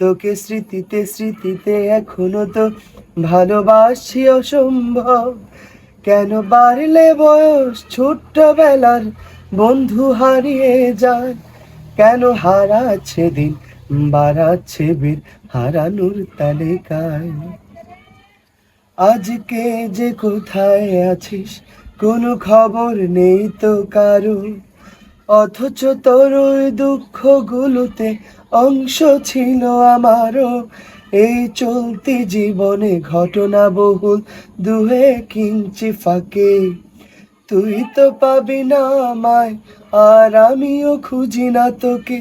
তোকে স্মৃতিতে স্মৃতিতে এখনও তো ভালোবাসি অসম্ভব। কেন বাড়লে বয়স ছোট্টবেলার বন্ধু হারিয়ে যায়? কেন হারাচ্ছে দিন, বাড়াচ্ছে বীর হারানোর তালিকায়? আজকে যে কোথায় আছিস, কোনো খবর নেই তো কারও অথচ তোর ওই দুঃখগুলোতে অংশ ছিল আমারও। এই চলতি জীবনে ঘটনা বহুল দুহে কিঞ্চি ফাঁকে। তুই তো পাবি না আমায়, আর আমিও খুঁজি না তোকে।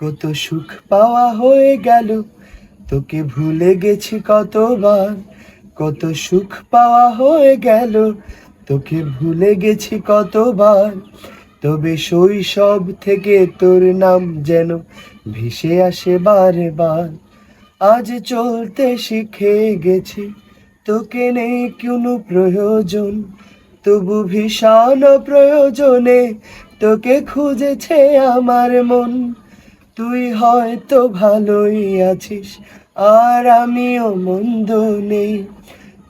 কত সুখ পাওয়া হয়ে গেল, তোকে ভুলে গেছি কতবার। কত সুখ পাওয়া হয়ে গেল, তোকে ভুলে গেছি কতবার। তবে শৈশব থেকে তোর নাম যেন ভেসে আসে বারে বার আজ চলতে শিখে গেছি, তোকে নেই কোনো প্রয়োজন। তবু ভীষণ প্রয়োজনে তোকে খুঁজেছে আমার মন। তুই হয়তো ভালোই আছিস, আর আমিও মন্দ নেই।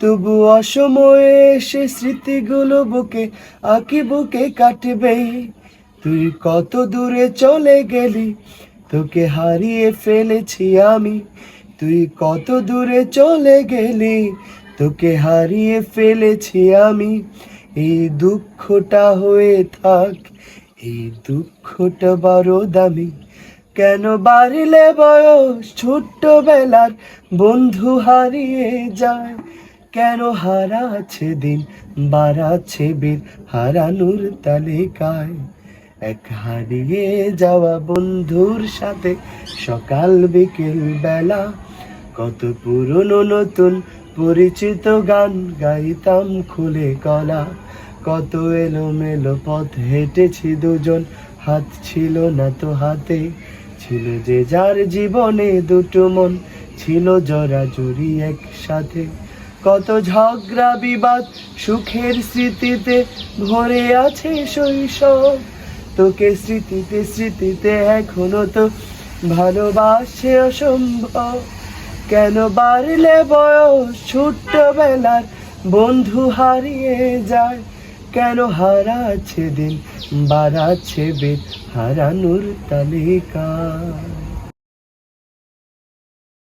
তবু অসময়ে এসে স্মৃতিগুলো বুকে, আঁকি বুকে কাটবে। তুই কত দূরে চলে গেলি, তোকে হারিয়ে ফেলেছি আমি। তুই কত দূরে চলে গেলি, তোকে হারিয়ে ফেলেছি আমি। এই দুঃখটা হয়ে থাক, এই দুঃখটা বড় দামি। কেন বাড়িলে বয়স ছোট্টবেলার বন্ধু হারিয়ে যায়? কেন হারাচ্ছে দিন? বাড়াচ্ছে বীর হারানোর তালিকায়। এক হারিয়ে যাওয়া বন্ধুর সাথে সকাল বিকেল বেলা কত পুরনো নতুন পরিচিত গান গাইতাম খুলে গলা। কত এলোমেলো পথ হেঁটেছি দুজন, হাত ছিল না তো হাতে। ছিল যে যার জীবনে দুটো মন, ছিল জরা জড়ি একসাথে। কত ঝগড়া বিবাদ সুখের স্মৃতিতে ভরে আছে শৈশব। তোকে স্মৃতিতে স্মৃতিতে এখনও তো ভালোবাসে অসম্ভব। কেন বাড়লে বয়স ছোট্টবেলার বন্ধু হারিয়ে যায়? কেন হারাচ্ছে দিন, বাড়াচ্ছে বেদ হারানোর তালিকা?